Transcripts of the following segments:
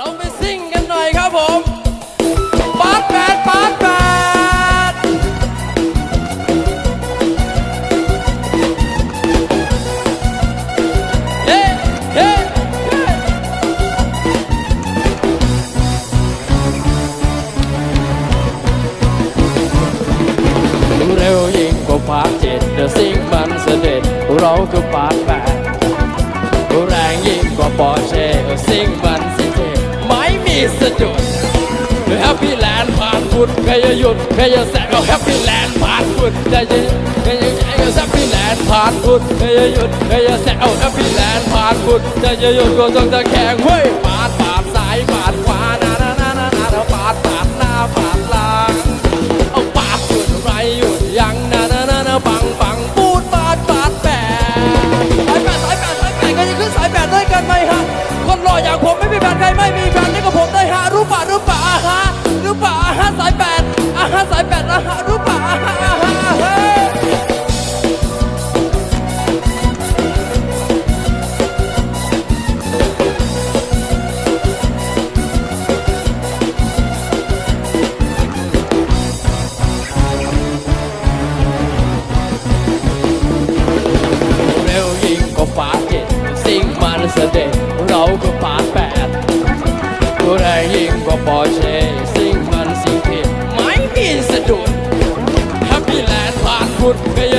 เราไปซิ่งกันหน่อยครับผมปาดแปดปาดแปดเฮ้เฮ้เฮ้เร็วยิ่งกว่าปาดเจ็ดเดอะซิ่งมันเสด็จเราคือปาดแปดแรงยิ่งกว่าปอร์เช่ซิ่งมัน่สะดุดแฮปปี้แลนด์ผ่านฟุตใครจะหยุดใครจะแซงเอาแฮปปี้แลนด์ผ่านฟุตใครจะใครจะแฮปปี้แลนด์ผ่านฟุตใครจะหยุดใครจะแซงเอาแฮปปี้แลนด์ผ่านฟุตใจจะหยุดก็ต้องตะแคงเว้ยผ่านผ่านซ้ายผ่านขวานานา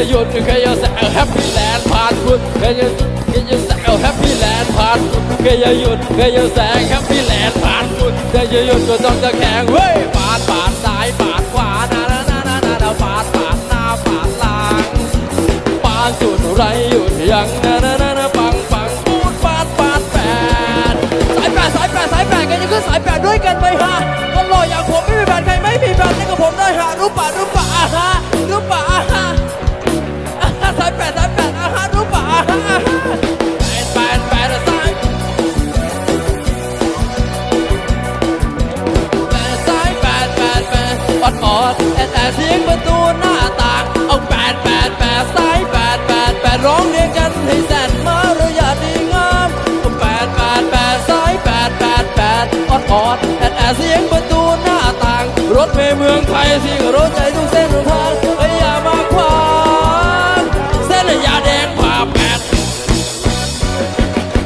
หยุดใครจะแซวแฮปปี้แลนด์ผ่านพุทธใครจะใครจะแซวแฮปปี้แลนด์ผ่านพุทธใครจะหยุดใครจะแซงแฮปปี้แลนด์ผ่านพุทธใครจะหยุดก็ต้องตะแคงเว้ยปาดปาดซ้ายปาดขวานานานานานานาปาดปาดหน้าปาดหลังปานสุดไรหยุดยังนะนะนะนะปังปังปูดปาดปาดแปดสายแปดสายแปดสายแปดกันจะขึ้นสายแปดด้วยกันไหมฮะคนหล่ออย่าง เสียงประตูหน้าต่าง รถเมล์เมืองไทยสิงรถใจทุกเส้นทุกทางเอ้ยอย่ามาขวางเส้นยาแดงผ่าแปด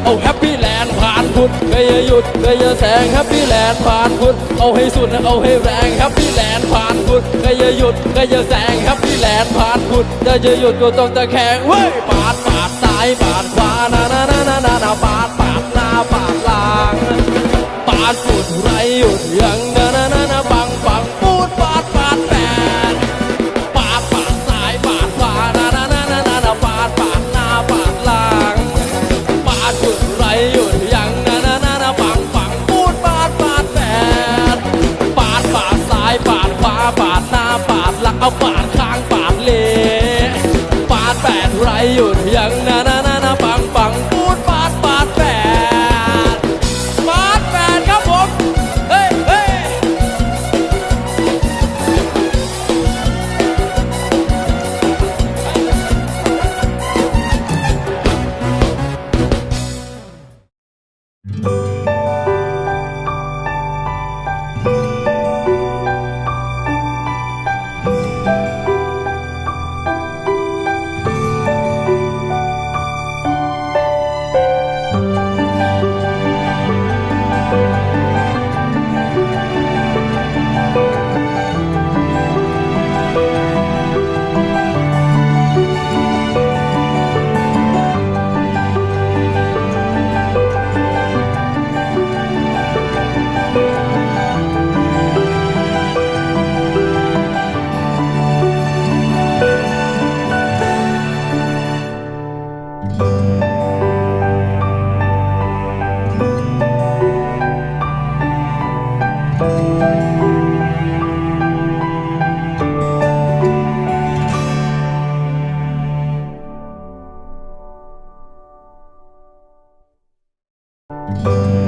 เอาแฮปปี้แลนด์ผ่านพุทธเคยหยุดเคยแซงแฮปปี้แลนด์ผ่านพุทธเอาให้สุดเอาให้แรงแฮปปี้แลนด์ผ่านพุทธเคยหยุดเคยแซงแฮปปี้แลนด์ผ่านพุทธจะจะหยุดก็ต้องตะแคงเว้ยปาดปาดซ้ายปาดขวานานานานานาปาดปาดหน้าปาดหลัง ao. you.